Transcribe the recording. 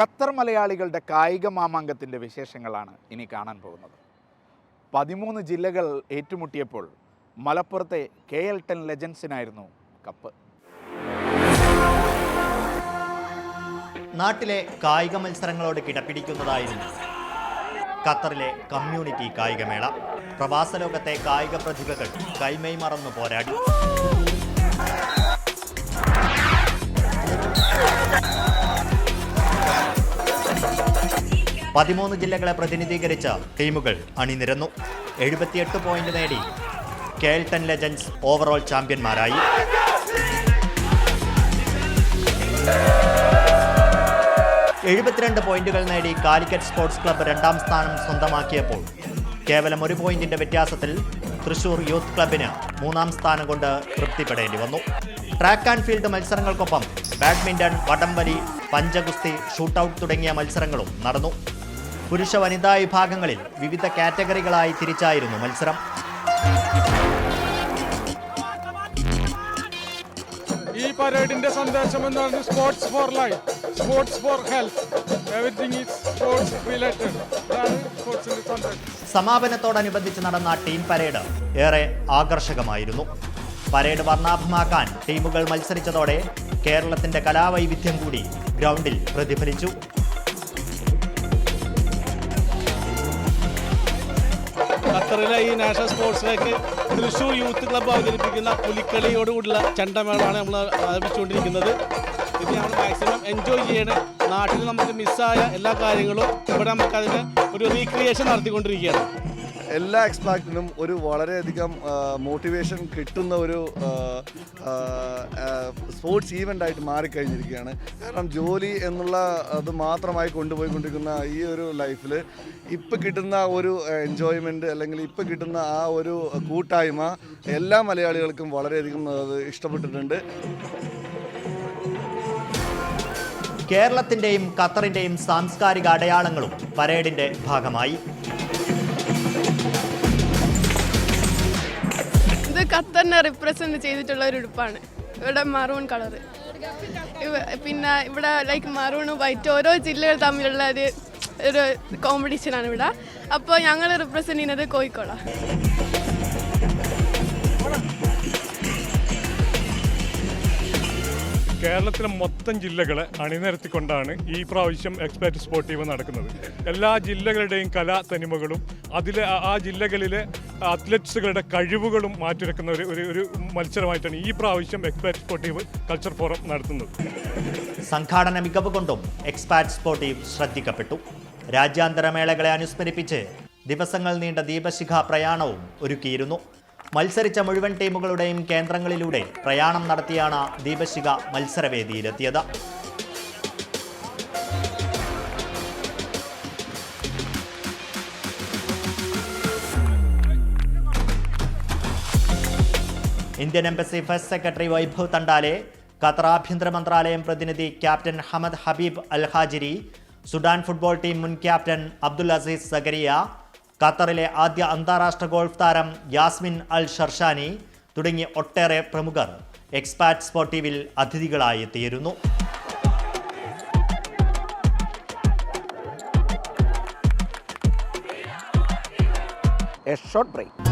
Qatar മലയാളികളുടെ കായിക മാമാങ്കത്തിന്റെ വിശേഷങ്ങളാണ് ഇനി കാണാൻ പോകുന്നത്. പതിമൂന്ന് ജില്ലകൾ ഏറ്റുമുട്ടിയപ്പോൾ മലപ്പുറത്തെ കെ എൽ ടെൻ ലെജൻസിനായിരുന്നു കപ്പ്. നാട്ടിലെ കായിക മത്സരങ്ങളോട് കിടപിടിക്കുന്നതായിരുന്നു ഖത്തറിലെ കമ്മ്യൂണിറ്റി കായികമേള. പ്രവാസ ലോകത്തെ കായിക പ്രതിഭകൾ കൈമൈ മറന്നു പോരാടി. പതിമൂന്ന് ജില്ലകളെ പ്രതിനിധീകരിച്ച ടീമുകൾ അണിനിരന്നു. എഴുപത്തിയെട്ട് പോയിന്റ് നേടി കേൾട്ടൺ ലെജൻസ് ഓവറോൾ ചാമ്പ്യന്മാരായി. എഴുപത്തിരണ്ട് പോയിന്റുകൾ നേടി കാലിക്കറ്റ് സ്പോർട്സ് ക്ലബ്ബ് രണ്ടാം സ്ഥാനം സ്വന്തമാക്കിയപ്പോൾ കേവലം ഒരു പോയിന്റിന്റെ വ്യത്യാസത്തിൽ തൃശൂർ യൂത്ത് ക്ലബിന് മൂന്നാം സ്ഥാനം കൊണ്ട് തൃപ്തിപ്പെടേണ്ടി വന്നു. ട്രാക്ക് ആൻഡ് ഫീൽഡ് മത്സരങ്ങൾക്കൊപ്പം ബാഡ്മിന്റൺ വടംവലി പഞ്ചഗുസ്തി ഷൂട്ടൌട്ട് തുടങ്ങിയ മത്സരങ്ങളും നടന്നു. പുരുഷ വനിതാ വിഭാഗങ്ങളിൽ വിവിധ കാറ്റഗറികളായി തിരിച്ചായിരുന്നു മത്സരം. ഈ പരേഡിന്റെ സന്ദേശം എന്ന് പറഞ്ഞു sports for life sports for health. Everything is sports related അതാണ് സ്പോർട്സിന്റെ സന്ദേശം. സമാപനത്തോടനുബന്ധിച്ച് നടന്ന ടീം പരേഡ് ഏറെ ആകർഷകമായിരുന്നു. പരേഡ് വർണാഭമാക്കാൻ ടീമുകൾ മത്സരിച്ചതോടെ കേരളത്തിന്റെ കലാവൈവിധ്യം കൂടി ഗ്രൗണ്ടിൽ പ്രതിഫലിച്ചു. ഖത്തറിലെ ഈ നാഷണൽ സ്പോർട്സിലേക്ക് തൃശ്ശൂർ യൂത്ത് ക്ലബ്ബ് അവതരിപ്പിക്കുന്ന പുലിക്കളിയോടുകൂടിയുള്ള ചണ്ടമേളാണ് നമ്മൾ ആരംഭിച്ചുകൊണ്ടിരിക്കുന്നത്. ഇത് നമ്മൾ മാക്സിമം എൻജോയ് ചെയ്യണേ. നാട്ടിൽ നമുക്ക് മിസ്സായ എല്ലാ കാര്യങ്ങളും ഇവിടെ നമുക്ക് അതിന് ഒരു റീക്രിയേഷൻ നടത്തിക്കൊണ്ടിരിക്കുകയാണ്. എല്ലാ എക്സ്പാക്റ്റിനും ഒരു വളരെയധികം മോട്ടിവേഷൻ കിട്ടുന്ന ഒരു സ്പോർട്സ് ഈവന്റ് ആയിട്ട് മാറിക്കഴിഞ്ഞിരിക്കുകയാണ്. കാരണം ജോലി എന്നുള്ള അത് മാത്രമായി കൊണ്ടുപോയിക്കൊണ്ടിരിക്കുന്ന ഈ ഒരു ലൈഫിൽ ഇപ്പം കിട്ടുന്ന ഒരു എൻജോയ്മെന്റ് അല്ലെങ്കിൽ ഇപ്പം കിട്ടുന്ന ആ ഒരു കൂട്ടായ്മ എല്ലാ മലയാളികൾക്കും വളരെയധികം അത് ഇഷ്ടപ്പെട്ടിട്ടുണ്ട്. കേരളത്തിന്റെയും ഖത്തറിന്റെയും സാംസ്കാരിക അടയാളങ്ങളും പരേഡിന്റെ ഭാഗമായി. ഇത് ഖത്തറിനെ റിപ്രസെന്റ് ചെയ്തിട്ടുള്ള ഒരു ഉടുപ്പാണ്. ഇവിടെ മറൂൺ കളർ പിന്നെ ഇവിടെ ലൈക്ക് മറൂണും വൈറ്റ് ഓരോ ജില്ലകൾ തമ്മിലുള്ള ഒരു ഒരു കോമ്പറ്റീഷനാണ് ഇവിടെ. അപ്പോൾ ഞങ്ങൾ റിപ്രസെന്റ് ചെയ്യുന്നത് കോഴിക്കോടാണ് കേരളത്തിലെ മൊത്തം ജില്ലകളെ അണിനിരത്തിക്കൊണ്ടാണ് ഈ പ്രാവശ്യം എക്സ്പെർട്ട് സ്പോർട്ടീവ് നടക്കുന്നത്. എല്ലാ ജില്ലകളുടെയും കലാ തനിമകളും അതിലെ ആ- ജില്ലകളിലെ അത്ലറ്റ്സുകളുടെ കഴിവുകളും മാറ്റിരക്കുന്ന ഒരു ഒരു ഒരു മത്സരമായിട്ടാണ് ഈ പ്രാവശ്യം എക്സ്പാറ്റ് സ്പോർട്ടീവ് കൾച്ചർ ഫോറം നടത്തുന്നത്. സംഘാടന മികവ് കൊണ്ടും എക്സ്പാറ്റ് സ്പോർട്ടീവ് ശ്രദ്ധിക്കപ്പെട്ടു. രാജ്യാന്തര മേളകളെ അനുസ്മരിപ്പിച്ച് ദിവസങ്ങൾ നീണ്ട ദീപശിഖ പ്രയാണവും ഒരുക്കിയിരുന്നു. മത്സരിച്ച മുഴുവൻ ടീമുകളുടെയും കേന്ദ്രങ്ങളിലൂടെ പ്രയാണം നടത്തിയാണ് ദീപശിക മത്സരവേദിയിലെത്തിയത്. Indian embassy first secretary Vaibhav Tandale Qatar ആഭ്യന്തര മന്ത്രാലയം പ്രതിനിധി captain Hamad Habib Alhajiri Sudan football team മുൻ ക്യാപ്റ്റൻ അബ്ദുൽ അസീസ് സഗരിയ ഖത്തറിലെ ആദ്യ അന്താരാഷ്ട്ര ഗോൾഫ് താരം യാസ്മിൻ അൽ ഷർഷാനി തുടങ്ങി ഒട്ടേറെ പ്രമുഖർ എക്സ്പാറ്റ് സ്പോർട്ടീവിൽ അതിഥികളായി ഷോർട്ട് ബ്രേക്ക്